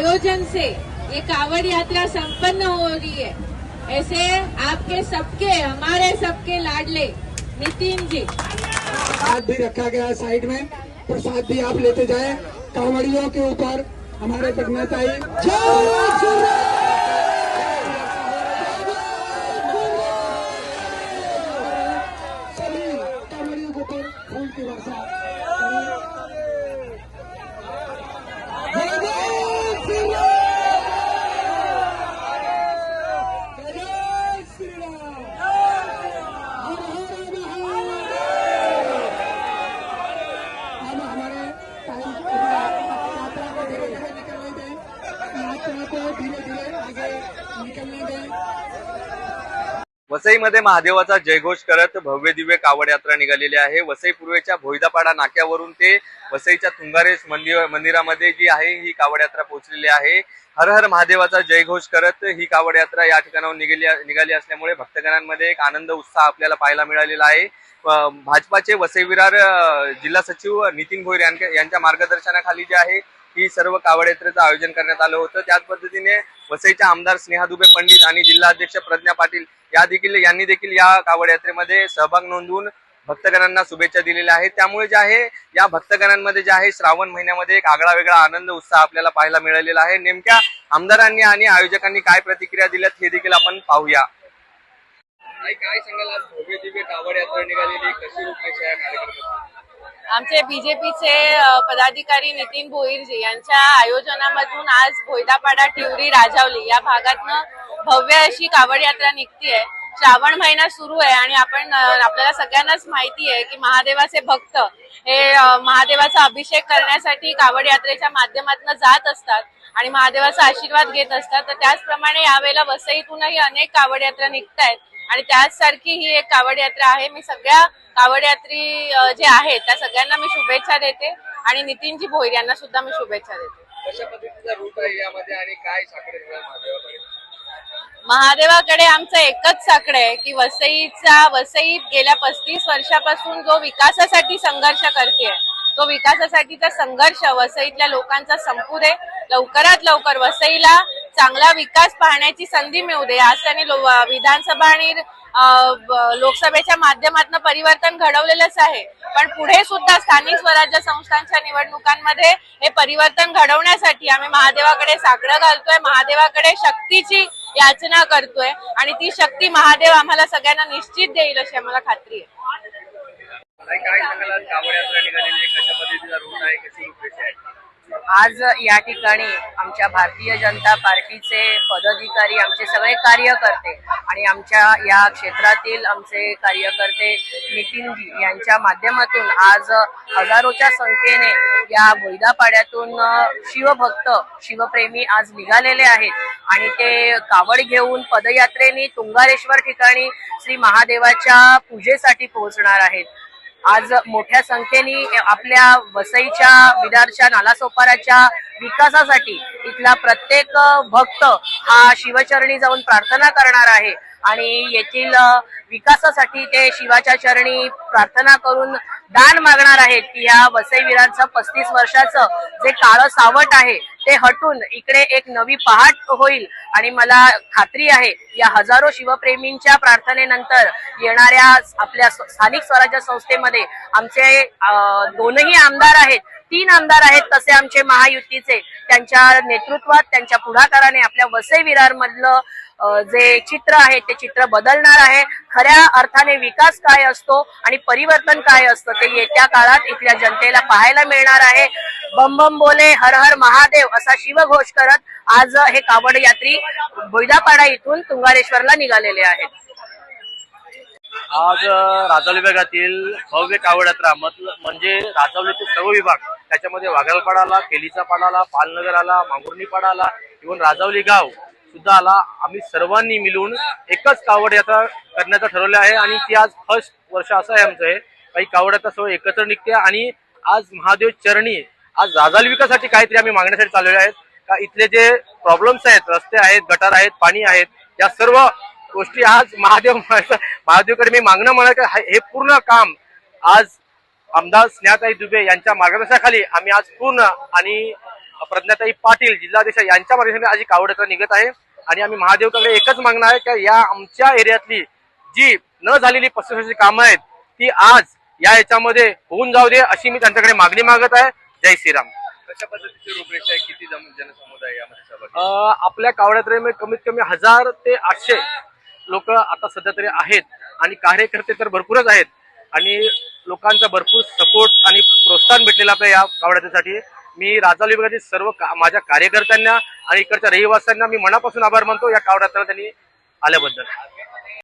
आयोजन से ये कावड़ यात्रा संपन्न हो रही है। ऐसे आपके सबके, हमारे सबके लाडले, नितिन जी। प्रसाद भी रखा गया है साइड में। प्रसाद भी आप लेते जाए। कांवड़ियों के ऊपर हमारे पटना जय टाइम यात्रा को धीरे धीरे निकलने दें यात्रा को धीरे धीरे आगे निकलने दें वसईमध्ये महादेवाचा जयघोष करत भव्य दिव्य कावड यात्रा निघालेली आहे. वसई पूर्वेच्या भोईदापाडा नाक्यावरून ते वसईच्या तुंगारेश मंदिर मंदिरामध्ये जी आहे ही कावड यात्रा पोहोचलेली आहे. हर हर महादेवाचा जयघोष करत ही कावड यात्रा या ठिकाणाहून निघाली निघाली असल्यामुळे भक्तगणांमध्ये एक आनंद उत्साह आपल्याला पाहायला मिळालेला आहे. भाजपाचे वसई विरार जिल्हा सचिव नितीन भोईर यांच्या यांच्या मार्गदर्शनाखाली जे आहे ही सर्व कावड यात्रेचं आयोजन करण्यात आलं होतं. त्याच पद्धतीने वसईच्या आमदार स्नेहा दुबे पंडित आणि जिल्हाध्यक्ष प्रज्ञा पाटील या देखील यांनी देखील या कावड यात्रेमध्ये सहभाग नोंदवून भक्तगणांना शुभेच्छा दिलेल्या आहेत. त्यामुळे जे आहे या भक्तगणांमध्ये जे आहे श्रावण महिन्यामध्ये एक आगळा वेगळा आनंद उत्साह आपल्याला पाहायला मिळालेला आहे. नेमक्या आमदारांनी आणि आयोजकांनी काय प्रतिक्रिया दिल्यात हे देखील आपण पाहूया. काय सांगाल आज भव्य दिव्य कावड यात्रा निघालेली? कशी रूपरेषा या कार्यक्रमाची? आमचे बीजेपीचे पदाधिकारी नितीन भोईरजी यांच्या आयोजनामधून आज भोयदापाडा टिवरी राजावली या भागातनं भव्य अशी कावड यात्रा निघतीये. श्रावण महिना सुरू आहे आणि आपण आपल्याला सगळ्यांनाच माहिती आहे की महादेवाचे भक्त हे महादेवाचा अभिषेक करण्यासाठी कावड यात्रेच्या माध्यमातून जात असतात आणि महादेवाचा आशीर्वाद घेत असतात. तर त्याचप्रमाणे यावेळेला वसईतूनही अनेक कावड यात्रा निघत आहेत आणि त्याचसारखी ही एक कावड यात्रा आहे. मी सगळ्या कावड यात्री जे आहेत त्या सगळ्यांना मी शुभेच्छा देते आणि नितीनजी भोईर यांना सुद्धा मी शुभेच्छा देते. कशा पद्धतीचा रूट आहे यामध्ये आणि काय साकडे ठेवणार महादेवाकडे? महादेवाकडे आमचं एकच साकडं आहे की वसईचा वसईत गेल्या पस्तीस वर्षापासून जो विकासासाठी संघर्ष करते तो विकासासाठीचा संघर्ष वसईतल्या लोकांचा संपू दे लवकरात लवकर वसईला चांगला विकास पाहण्याची संधी मिळू दे. आज त्यांनी विधानसभा आणि लोकसभेच्या माध्यमातून परिवर्तन घडवलेलंच आहे. पण पुढे सुद्धा स्थानिक स्वराज्य संस्थांच्या निवडणुकांमध्ये हे परिवर्तन घडवण्यासाठी आम्ही महादेवाकडे साकडं घालतोय महादेवाकडे शक्तीची याचना करतोय आणि ती शक्ती महादेव आम्हाला सगळ्यांना निश्चित देईल अशी आम्हाला खात्री आहे? आज या ठिकाणी आमच्या भारतीय जनता पार्टीचे पदाधिकारी आमचे सगळे कार्यकर्ते आणि आमच्या या क्षेत्रातील आमचे कार्यकर्ते नितीनजी यांच्या माध्यमातून आज हजारोच्या संख्येने या बोईदापाड्यातून शिवभक्त शिवप्रेमी आज निघालेले आहेत. आणि ते कावड घेऊन पदयात्रेने तुंगारेश्वर ठिकाणी श्री महादेवाच्या पूजेसाठी पोहोचणार आहेत. आज मोठ्या संख्येने आपल्या वसईच्या विदारच्या नालासोपाराच्या विकासासाठी इथला प्रत्येक भक्त हा शिवचरणी जाऊन प्रार्थना करणार आहे. आणि येथील विकासासाठी ते शिवाच्या चरणी प्रार्थना करून दान मागणार आहेत. की या वसई विरांचं पस्तीस वर्षाचं जे काळं सावट आहे ते हटून इकडे एक नवी पहाट होईल. आणि मला खात्री आहे या हजारो शिवप्रेमींच्या प्रार्थनेनंतर येणाऱ्या आपल्या स्थानिक स्वराज्य संस्थेमध्ये आमचे दोनही आमदार आहेत तीन आमदार आहेत तसे आमचे महायुतीचे. त्यांच्या नेतृत्वात त्यांच्या पुढाकाराने आपल्या वसई विरार मधलं जे चित्र आहे ते चित्र बदलणार आहे. खऱ्या अर्थाने विकास काय असतो आणि परिवर्तन काय असतं ते येत्या काळात इथल्या जनतेला पाहायला मिळणार आहे. बम बम बोले हर हर महादेव असा शिवघोष करत आज हे कावड यात्री बोईदापाडा इथून तुंगारेश्वरला निघालेले आहेत. आज अ, राजावली विभागातील भव्य कावड यात्रा मतलब म्हणजे राजावलीचे सर्व विभाग त्याच्यामध्ये वाघालपाडा आला केलीचा पाडाला आला पालनगर आला मांगुर्णी पाडाला इव्हन राजावली गाव सुद्धा आला. आम्ही सर्वांनी मिळून एकच कावड यात्रा करण्याचं ठरवलं आहे आणि ती आज फर्स्ट वर्ष असं आहे आमचं आहे काही कावड यात्रा सर्व एकत्र निघते आणि आज महादेव चरणी आज राजाल विकासासाठी काहीतरी आम्ही मागण्यासाठी चाललेले आहेत. का इथले जे प्रॉब्लेम्स आहेत रस्ते आहेत गटार आहेत पाणी आहेत या सर्व गोष्टी आज महादेव महादेवकडे मी मागणं म्हणा हे पूर्ण काम आज आमदार स्नेहाताई दुबे यांच्या मार्गदर्शनाखाली आम्ही आज पूर्ण आणि प्रज्ञाताई पाटील जिल्हाधीश यांच्या मार्गदर्शनाने आज ही कावड यात्रा निघत आहे. आणि आम्ही महादेवकडे एकच मागणं आहे की या आमच्या एरियातली जी न झालेली पस्तीस वर्षाची कामं आहेत ती आज या याच्यामध्ये होऊन जाऊ दे अशी मी त्यांच्याकडे मागणी मागत आहे. जय श्रीराम. कशा पद्धतीची रूपरेषा आहे? किती जम- जनसमुदाय यामध्ये सहभागी अं, आपल्या कावड्यात्रेमध्ये कमीत कमी हजार ते आठशे लोक आता सध्या तरी आहेत आणि कार्यकर्ते तर भरपूरच आहेत. आणि लोकांचा भरपूर सपोर्ट आणि प्रोत्साहन भेटलेलं आपल्या या कावड्यात्रेसाठी मी राजावली विभागातील सर्व का- माझ्या कार्यकर्त्यांना आणि इकडच्या रहिवाशांना मी मनापासून आभार मानतो या कावड्यात्रेला त्यांनी आल्याबद्दल.